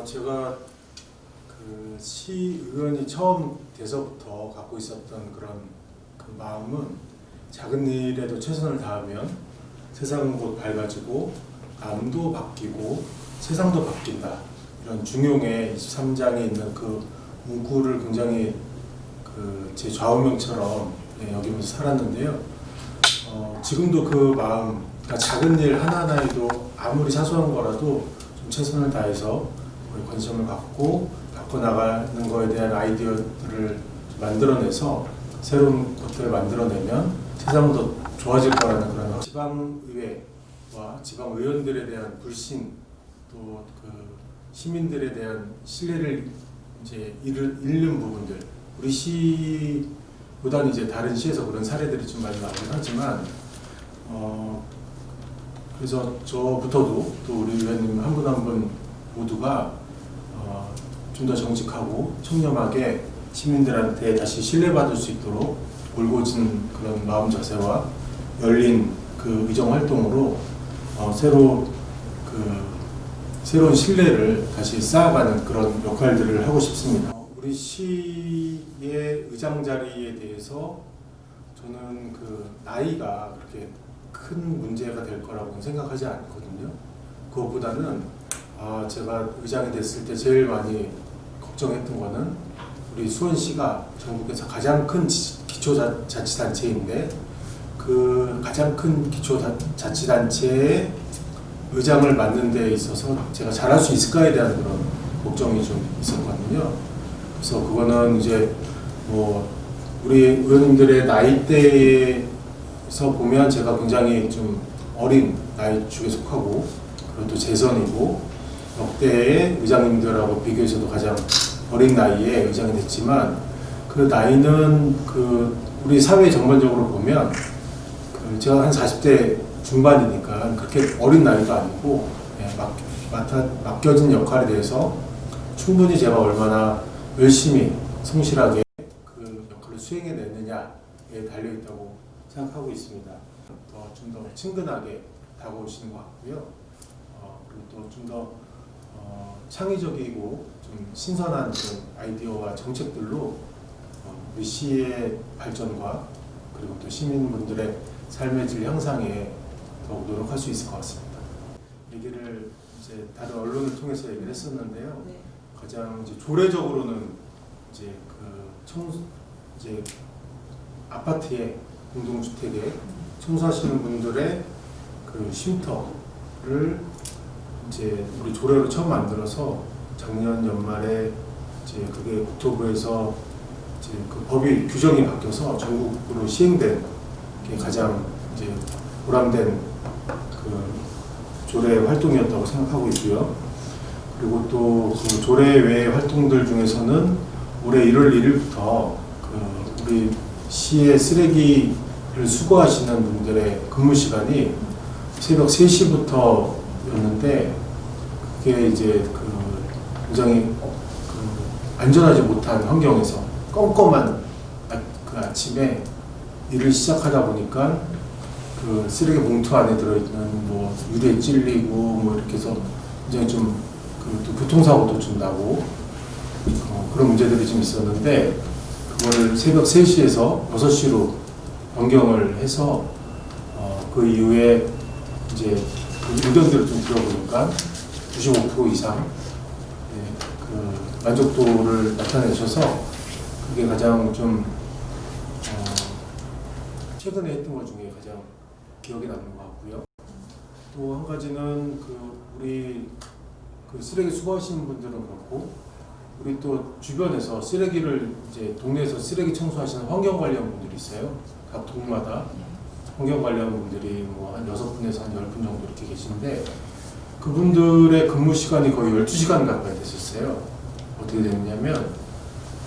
어, 제가 그 시의원이 처음 돼서부터 갖고 있었던 그런 그 마음은 작은 일에도 최선을 다하면 세상은 곧 밝아지고 암도 바뀌고 세상도 바뀐다 이런 중용의 23장에 있는 그 문구를 굉장히 그 제 좌우명처럼 예, 여기면서 살았는데요. 어, 지금도 그 마음, 그러니까 작은 일 하나하나에도 아무리 사소한 거라도 좀 최선을 다해서 관심을 갖고 바꿔나가는 거에 대한 아이디어들을 만들어내서 새로운 것들을 만들어내면 세상은 더 좋아질 거라는 그런 지방의회와 지방의원들에 대한 불신 또 그 시민들에 대한 신뢰를 이제 잃는 부분들. 우리 시보다는 이제 다른 시에서 그런 사례들이 좀 많이 나오긴 하지만 어 그래서 저부터도 또 우리 의원님 한 분 한 분 모두가 어, 좀 더 정직하고 청렴하게 시민들한테 다시 신뢰받을 수 있도록 올곧은 그런 마음 자세와 열린 그 의정 활동으로 어, 새로 그 새로운 신뢰를 다시 쌓아가는 그런 역할들을 하고 싶습니다. 어, 우리 시의 의장 자리에 대해서 저는 그 나이가 그렇게 큰 문제가 될 거라고는 생각하지 않거든요. 그것보다는 아 제가 의장이 됐을 때 제일 많이 걱정했던 거는 우리 수원시가 전국에서 가장 큰 지- 기초자치단체인데 그 가장 큰 기초자치단체의 의장을 맡는 데 있어서 제가 잘할 수 있을까에 대한 그런 걱정이 좀 있었거든요. 그래서 그거는 이제 뭐 우리 의원님들의 나이대에서 보면 제가 굉장히 좀 어린 나이 축에 속하고 그리고 또 재선이고 역대의 의장님들하고 비교해서도 가장 어린 나이에 의장이 됐지만 그 나이는 그 우리 사회 전반적으로 보면 그 제가 한 40대 중반이니까 그렇게 어린 나이도 아니고 예, 맡, 맡아, 맡겨진 역할에 대해서 충분히 제가 얼마나 열심히 성실하게 그 역할을 수행해내느냐에 달려 있다고 생각하고 있습니다. 더 좀더 친근하게 다가오시는 것 같고요. 어, 그리고 또 좀더 어, 창의적이고 좀 신선한 그런 아이디어와 정책들로 어, 우리 시의 발전과 그리고 또 시민분들의 삶의 질 향상에 더욱 노력할 수 있을 것 같습니다. 얘기를 이제 다른 언론을 통해서 얘기를 했었는데요. 네. 가장 이제 조례적으로는 이제 그 청, 이제 아파트에 공동주택에 청소하시는 분들의 그 쉼터를 이제 우리 조례로 처음 만들어서 작년 연말에 이제 그게 국토부에서 이제 그 법이 규정이 바뀌어서 전국으로 시행된 게 가장 이제 보람된 그 조례 활동이었다고 생각하고 있고요. 그리고 또 그 조례 외의 활동들 중에서는 올해 1월 1일부터 그 우리 시의 쓰레기를 수거하시는 분들의 근무 시간이 새벽 3시부터였는데 그게 이제 그 굉장히 그 안전하지 못한 환경에서 껌껌한 아- 그 아침에 일을 시작하다 보니까 그 쓰레기 봉투 안에 들어있는 뭐 유리에 찔리고 뭐 이렇게 해서 굉장히 좀그또 교통사고도 좀 나고 어, 그런 문제들이 좀 있었는데 그거를 새벽 3시에서 6시로 변경을 해서 어, 그 이후에 이제 그 의견들을 좀 들어보니까 95% 이상 네, 그 만족도를 나타내셔서 그게 가장 좀 어, 최근에 했던 것 중에 가장 기억에 남는 것 같고요. 또 한 가지는 그 우리 그 쓰레기 수거하시는 분들은 그렇고 우리 또 주변에서 쓰레기를 이제 동네에서 쓰레기 청소하시는 환경 관련 분들이 있어요. 각 동마다 환경 관련 분들이 뭐 한 여섯 분에서 한 열 분 정도 이렇게 계신데 그분들의 근무 시간이 거의 12시간 가까이 됐었어요. 어떻게 됐냐면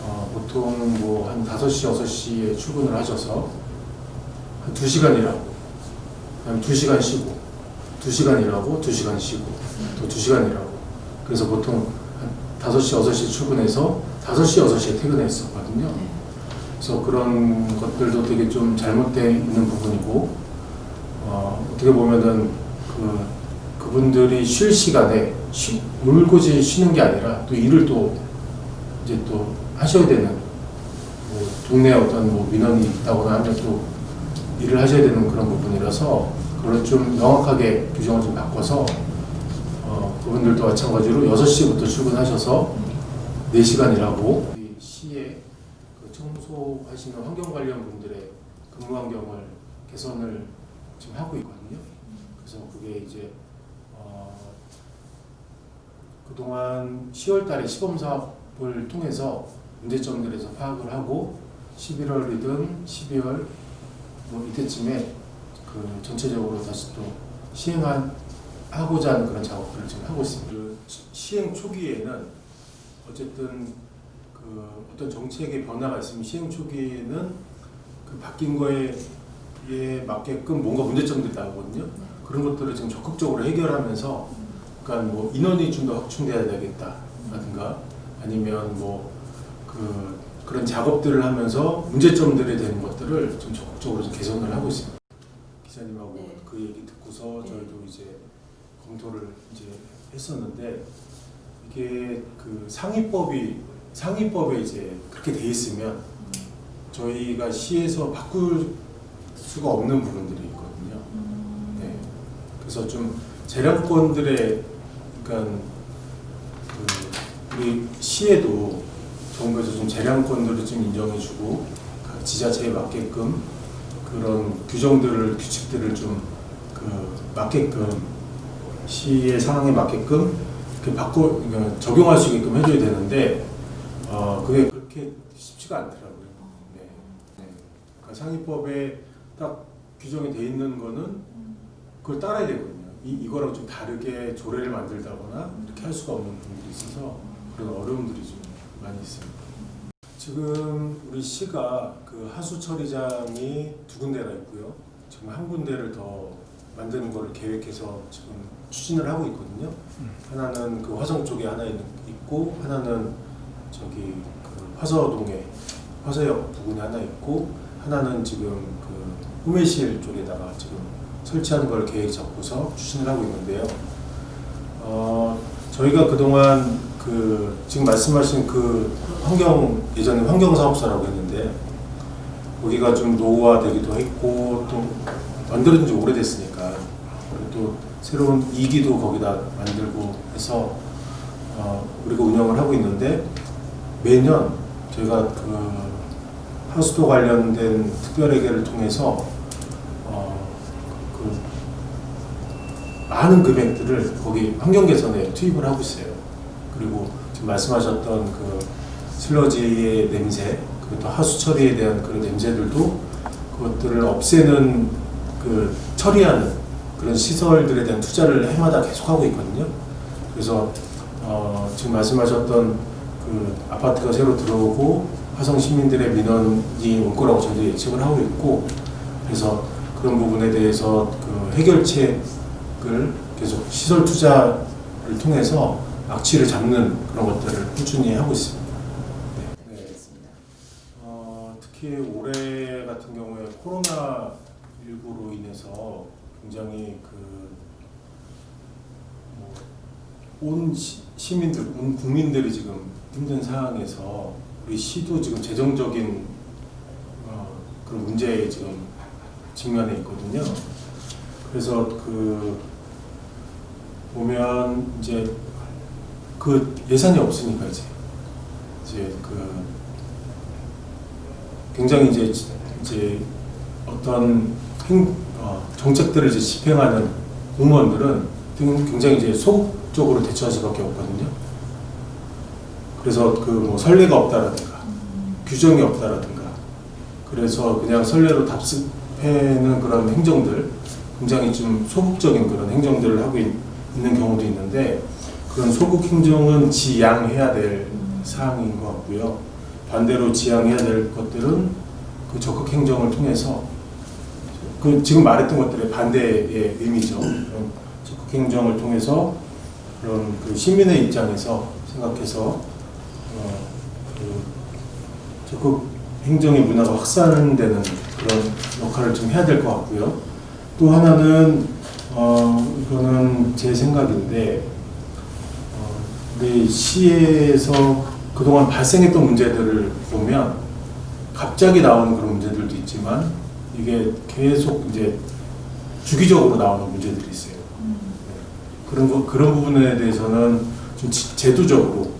어, 보통 뭐 한 5시, 6시에 출근을 하셔서 한 2시간 일하고 그다음에 2시간 쉬고 2시간 일하고 2시간 쉬고 또 2시간 일하고 그래서 보통 한 5시, 6시 출근해서 5시, 6시에 퇴근했었거든요. 네. 그래서 그런 것들도 되게 좀 잘못되어 있는 부분이고 어, 어떻게 보면은 그 그분들이 쉴 시간에 쉬, 울고지 쉬는 게 아니라 또 일을 또 이제 또 하셔야 되는 뭐 동네 어떤 뭐 민원이 있다거나 하면 또 일을 하셔야 되는 그런 부분이라서 그걸 좀 명확하게 규정을 좀 바꿔서 어, 그분들도 마찬가지로 6시부터 출근하셔서 4시간 일하고 이 시에 그 청소하시는 환경 관련 분들의 근무 환경을 개선을 지금 하고 있거든요. 그래서 그게 이제 어, 그동안 10월 달에 시범 사업을 통해서 문제점들에서 파악을 하고 11월이든 12월 뭐 이때쯤에 그 전체적으로 다시 또 시행한 하고자 하는 그런 작업들을 지금 하고 있습니다. 그 시- 시행 초기에는 어쨌든 그 어떤 정책의 변화가 있으면 시행 초기에는 그 바뀐 거에 에 맞게끔 뭔가 문제점들이 나오거든요. 그런 것들을 지금 적극적으로 해결하면서 그러니까 뭐 인원이 좀 더 확충돼야 되겠다라든가 아니면 뭐 그 그런 작업들을 하면서 문제점들이 되는 것들을 좀 적극적으로 좀 개선을 하고 있습니다. 기자님하고 네. 그 얘기 듣고서 네. 저희도 이제 검토를 이제 했었는데 이게 그 상위법이 상위법에 이제 그렇게 돼 있으면 저희가 시에서 바꿀 수가 없는 부분들이 있거든요. 네. 그래서 좀 재량권들의 그러니까 그 우리 시에도 정부에서 좀 재량권들을 좀 인정해주고 각 지자체에 맞게끔 그런 규정들을 규칙들을 좀 그 맞게끔 시의 상황에 맞게끔 그 바꿔 그러니까 적용할 수 있게끔 해줘야 되는데 어 그게 그렇게 쉽지가 않더라고요. 네. 네. 그러니까 상위법에 딱 규정이 돼 있는 거는 그걸 따라야 되거든요. 이 이거랑 좀 다르게 조례를 만들다거나 이렇게 할 수가 없는 부분들이 있어서 그런 어려움들이 좀 많이 있습니다. 지금 우리 시가 그 하수 처리장이 두 군데가 있고요. 지금 한 군데를 더 만드는 거를 계획해서 지금 추진을 하고 있거든요. 하나는 그 화성 쪽에 하나 있- 있고 하나는 저기 그 화서동에 화서역 부근에 하나 있고 하나는 지금 그 후매실 쪽에다가 지금 설치하는 걸 계획 잡고서 추진을 하고 있는데요. 어, 저희가 그동안 그 지금 말씀하신 그 환경 예전에 환경 사업소라고 했는데 거기가 좀 노후화되기도 했고 또 만들어진 지 오래됐으니까 또 새로운 이기도 거기다 만들고 해서 어, 우리가 운영을 하고 있는데 매년 저희가 그 하수도 관련된 특별회계를 통해서 어, 그 많은 금액들을 거기 환경 개선에 투입을 하고 있어요. 그리고 지금 말씀하셨던 그 슬러지의 냄새, 또 하수 처리에 대한 그런 냄새들도 그것들을 없애는 그 처리하는 그런 시설들에 대한 투자를 해마다 계속하고 있거든요. 그래서 어, 지금 말씀하셨던 그 아파트가 새로 들어오고 화성 시민들의 민원이 올 거라고 저희도 예측을 하고 있고 그래서 그런 부분에 대해서 그 해결책 을 계속 시설 투자를 통해서 악취를 잡는 그런 것들을 꾸준히 하고 있습니다. 네. 네. 어, 특히 올해 같은 경우에 코로나 19로 인해서 굉장히 그온 시민들, 온 국민들이 지금 힘든 상황에서 우리 시도 지금 재정적인 어, 그런 문제에 지금 직면해 있거든요. 그래서 그 보면 이제 그 예산이 없으니까 이제 이제 그 굉장히 이제 이제 어떤 행, 어, 정책들을 이제 집행하는 공무원들은 굉장히 이제 소극적으로 대처할 수밖에 없거든요. 그래서 그뭐 선례가 없다라든가 규정이 없다라든가 그래서 그냥 선례로 답습해는 그런 행정들 굉장히 좀 소극적인 그런 행정들을 하고 있, 는 경우도 있는데 그런 소극 행정은 지양해야 될 사항인 것 같고요. 반대로 지양해야 될 것들은 그 적극 행정을 통해서 그 지금 말했던 것들의 반대의 의미죠. 적극 행정을 통해서 그런 그 시민의 입장에서 생각해서 어, 그 적극 행정의 문화가 확산되는 그런 역할을 좀 해야 될 것 같고요. 또 하나는 어, 그 그거는 제 생각인데 어, 우리 시에서 그동안 발생했던 문제들을 보면 갑자기 나오는 그런 문제들도 있지만 이게 계속 이제 주기적으로 나오는 문제들이 있어요. 그런 거 그런 부분에 대해서는 좀 지- 제도적으로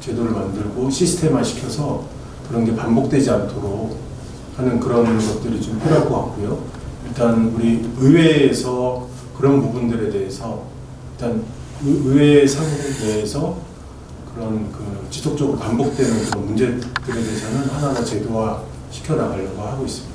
제도를 만들고 시스템화 시켜서 그런 게 반복되지 않도록 하는 그런 것들이 좀 필요할 것 같고요. 일단 우리 의회에서 그런 부분들에 대해서 일단 의- 의회 상 내에서 그런 그 지속적으로 반복되는 그런 문제들에 대해서는 하나하나 제도화 시켜 나가려고 하고 있습니다.